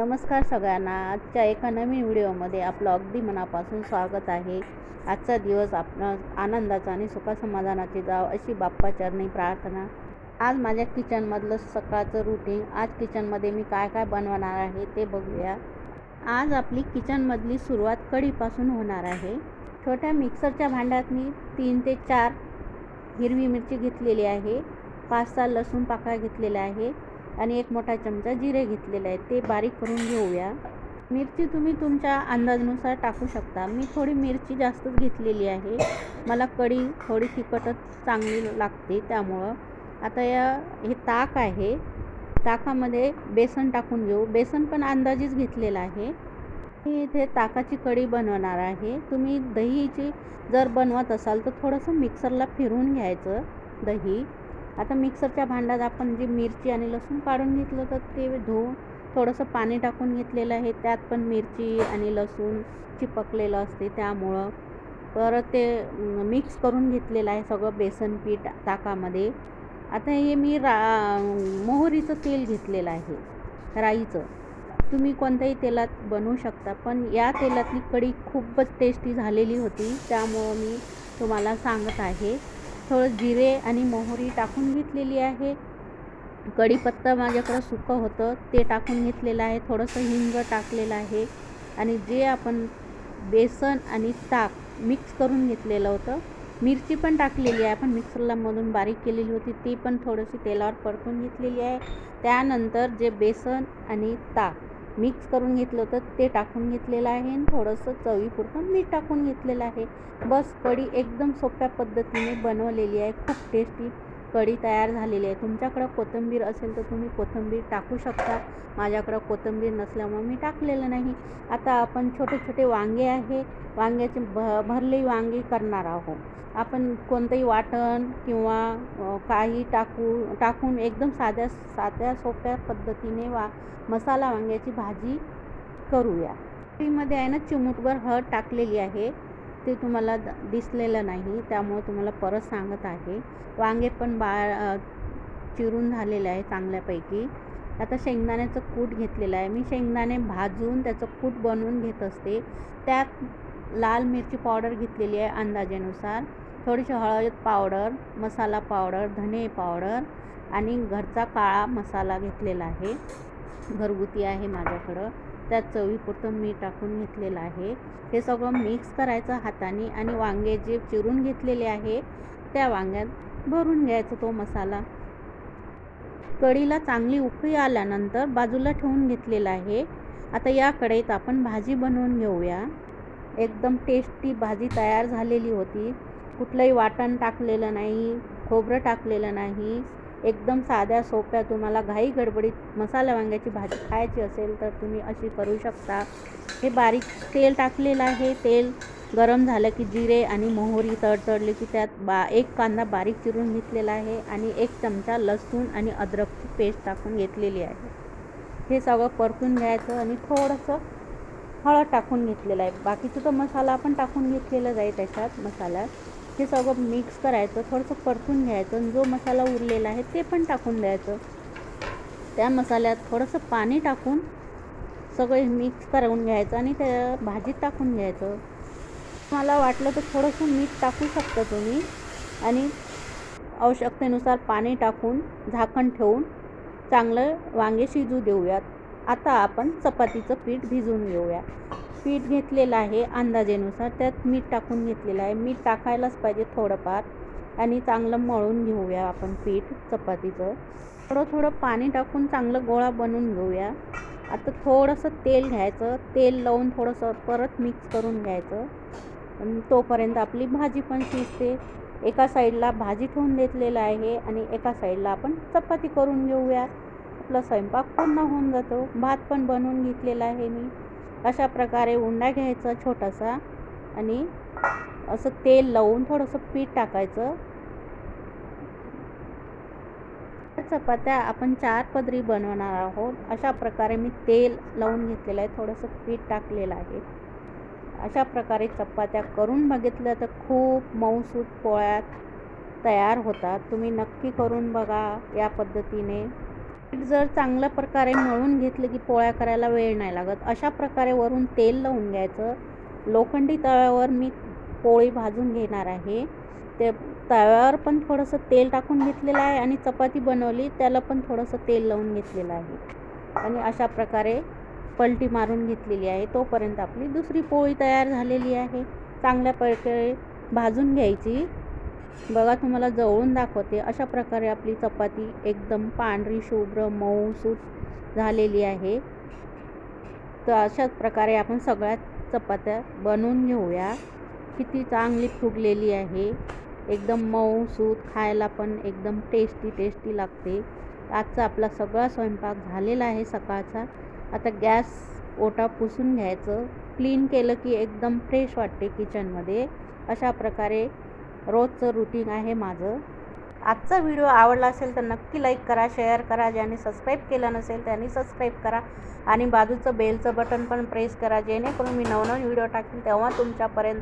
नमस्कार सगळ्यांना. आजच्या एका नवीन व्हिडिओमध्ये आपलं अगदी मनापासून स्वागत आहे. आजचा दिवस आप आनंदाचा आणि सुखसमाधानाची जाव अशी बाप्पाचरणी प्रार्थना. आज माझ्या किचनमधलं सकाळचं रुटीन आज किचनमध्ये मी काय काय बनवणार आहे ते बघूया. आज आपली किचनमधली सुरुवात कढीपासून होणार आहे. छोट्या मिक्सरच्या भांड्यात मी तीन ते चार हिरवी मिरची घेतलेली आहे. पाच सहा लसूण पाकळ्या घेतलेल्या आहे. आणि एक मोठा चमचा जिरे घेतलेले आहे ते बारीक करून घेऊया. मिरची तुम्ही तुमच्या अंदाजानुसार टाकू शकता. मी थोडी मिरची जास्तच घेतलेली आहे. मला कढी थोडी तिखटच चांगली लागते त्यामुळं. आता या हे ताक आहे. ताकामध्ये बेसन टाकून घेऊ. बेसन पण अंदाजेच घेतलेलं आहे. मी इथे ताकाची कढी बनवणार आहे. तुम्ही दहीची जर बनवत असाल तर थोडंसं मिक्सरला फिरून घ्यायचं दही. आता मिक्सरच्या भांड्यात आपण जी मिरची आणि लसूण काढून घेतलं तर ते धुवून थोडंसं पाणी टाकून घेतलेलं आहे. त्यात पण मिरची आणि लसूण चिपकलेलं असते त्यामुळं. परत ते मिक्स करून घेतलेलं आहे सगळं बेसन पीठ ताकामध्ये. आता हे मी रा मोहरीचं तेल घेतलेलं आहे राईचं. तुम्ही कोणत्याही तेलात बनवू शकता पण या तेलातली कढी खूपच टेस्टी झालेली होती. त्यामुळं मी तुम्हाला सांगत आहे. थोडं जिरे आणि मोहरी टाकून घेतलेली आहे. कढीपत्ता माझ्याकडं सुकं होतं ते टाकून घेतलेलं आहे. थोडंसं हिंग टाकलेलं आहे आणि जे आपण बेसन आणि ताक मिक्स करून घेतलेलं होतं मिरची पण टाकलेली आहे. आपण मिक्सरला मधून बारीक केलेली होती ती पण थोडीशी तेलावर परतून घेतलेली आहे. त्यानंतर जे बेसन आणि ताक मिक्स करून घेतलं होतं ते टाकून घेतलेलं आहे आणि थोडंसं चवीपुरतं मीठ टाकून घेतलेलं आहे. बस कढी एकदम सोप्या पद्धतीने बनवलेली आहे खूप टेस्टी कढी तयार झालेली आहे. तुमच्याकडं कोथिंबीर असेल तर तुम्ही कोथिंबीर टाकू शकता. माझ्याकडं कोथिंबीर नसल्यामुळं मी टाकलेलं नाही. आता आपण छोटे छोटे वांगे आहे. वांग्याचे भ भरलेली वांगी करणार आहोत. आपण कोणतंही वाटण किंवा काही टाकू टाकून एकदम साध्या साध्या सोप्या पद्धतीने वा मसाला वांग्याची भाजी करूया. मध्ये आहे ना चिमूटभर हळद टाकलेली आहे. ते तुम्हाला दिसलेलं नाही त्यामुळे तुम्हाला परत सांगत आहे. वांगे पण बा चिरून झालेलं आहे चांगल्यापैकी. आता शेंगदाण्याचं कूट घेतलेलं आहे. मी शेंगदाणे भाजून त्याचं कूट बनवून घेत असते. त्यात लाल मिरची पावडर घेतलेली आहे अंदाजेनुसार. थोडीशी हळद पावडर मसाला पावडर धने पावडर आणि घरचा काळा मसाला घेतलेला आहे. घरगुती आहे माझ्याकडं. त्यात चवीपुरतं मीठ टाकून घेतलेलं आहे. हे सगळं मिक्स करायचं हाताने आणि वांगे जे चिरून घेतलेले आहे त्या वांग्यात भरून घ्यायचा तो मसाला. कढीला चांगली उकळी आल्यानंतर बाजूला ठेवून घेतलेला आहे. आता या कढईत आपण भाजी बनवून घेऊया. एकदम टेस्टी भाजी तयार झालेली होती. कुठलंही वाटण टाकलेलं नाही खोबरं टाकलेलं नाही. एकदम साध्या सोप्या तुम्हाला घाई गडबडीत मसाला वांग्याची भाजी खायची असेल तर तुम्ही अशी करू शकता. हे बारीक तेल टाकलेलं आहे. तेल गरम झालं की जिरे आणि मोहरी तडतडली की त्यात बा एक कांदा बारीक चिरून घेतलेला आहे आणि एक चमचा लसूण आणि अद्रकची पेस्ट टाकून घेतलेली आहे. हे सगळं परतून घ्यायचं आणि थोडंसं हळद टाकून घेतलेलं आहे. बाकीचं तर मसाला आपण टाकून घेतलेलं आहे त्याच्यात मसाल्यात. हे सगळं मिक्स करायचं थोडंसं परतून घ्यायचं आणि जो मसाला उरलेला आहे ते पण टाकून द्यायचं. त्या मसाल्यात थोडंसं पाणी टाकून सगळे मिक्स करून घ्यायचं आणि त्या भाजीत टाकून घ्यायचं. मला वाटलं तर थोडंसं मीठ टाकू शकता तुम्ही आणि आवश्यकतेनुसार पाणी टाकून झाकण ठेवून चांगलं वांगे शिजू देऊयात. आता आपण चपातीचं पीठ भिजवून घेऊया. पीठ घेतलेलं आहे अंदाजेनुसार. त्यात मीठ टाकून घेतलेलं आहे. मीठ टाकायलाच पाहिजे थोडंफार. आणि चांगलं मळून घेऊया आपण पीठ चपातीचं. थोडं थोडं पाणी टाकून चांगलं गोळा बनवून घेऊया. आता थोडंसं तेल घ्यायचं. तेल लावून थोडंसं परत मिक्स करून घ्यायचं. आणि तोपर्यंत आपली भाजी पण शिजते. एका साईडला भाजी ठेवून घेतलेलं आहे आणि एका साईडला आपण चपाती करून घेऊया. आपला स्वयंपाक पूर्ण होऊन जातो. भात पण बनवून घेतलेला आहे मी. अशा प्रकारे उंडा घ्यायचा छोटासा आणि असं तेल लावून थोडंसं पीठ टाकायचं. चपात्या आपण चार पदरी बनवणार आहोत. अशा प्रकारे मी तेल लावून घेतलेलं आहे. थोडंसं पीठ टाकलेलं आहे. अशा प्रकारे चपात्या करून बघितलं तर खूप मऊसूत पोळ्यात तयार होतात. तुम्ही नक्की करून बघा या पद्धतीने. जर चांगल्या प्रकारे मळून घेतलं की पोळ्या करायला वेळ नाही लागत अशा प्रकारे वरून तेल लावून घ्यायचं. लोखंडी तव्यावर मी पोळी भाजून घेणार आहे. ते तव्यावर पण थोडंसं तेल टाकून घेतलेलं आहे आणि चपाती बनवली त्याला पण थोडंसं तेल लावून घेतलेलं आहे. आणि अशा प्रकारे पलटी मारून घेतलेली आहे. तोपर्यंत आपली दुसरी पोळी तयार झालेली आहे. चांगल्या प्रकारे भाजून घ्यायची. बघा तुम्हाला जवळून दाखवते. अशा प्रकारे आपली चपाती एकदम पांढरी शुभ्र मऊसूत झालेली आहे. तर अशाच प्रकारे आपण सगळ्या चपात्या बनवून घेऊया. किती चांगली फुगलेली आहे. एकदम मऊसूत खायला पण एकदम टेस्टी टेस्टी लागते. आजचा आपला सगळा स्वयंपाक झालेला आहे सकाळचा. आता गॅस ओटा पुसून घ्यायचं. क्लीन केलं की एकदम फ्रेश वाटते किचनमध्ये अशा प्रकारे रोजचं रुटीन आहे माझं. आजचा व्हिडिओ आवडला असेल तर नक्की लाईक करा शेअर करा. ज्याने सबस्क्राईब केलं नसेल त्यांनी सबस्क्राईब करा. आणि बाजूचं बेलचं बटन पण प्रेस करा. जेणेकरून मी नवनवीन व्हिडिओ टाकेल तेव्हा तुमच्यापर्यंत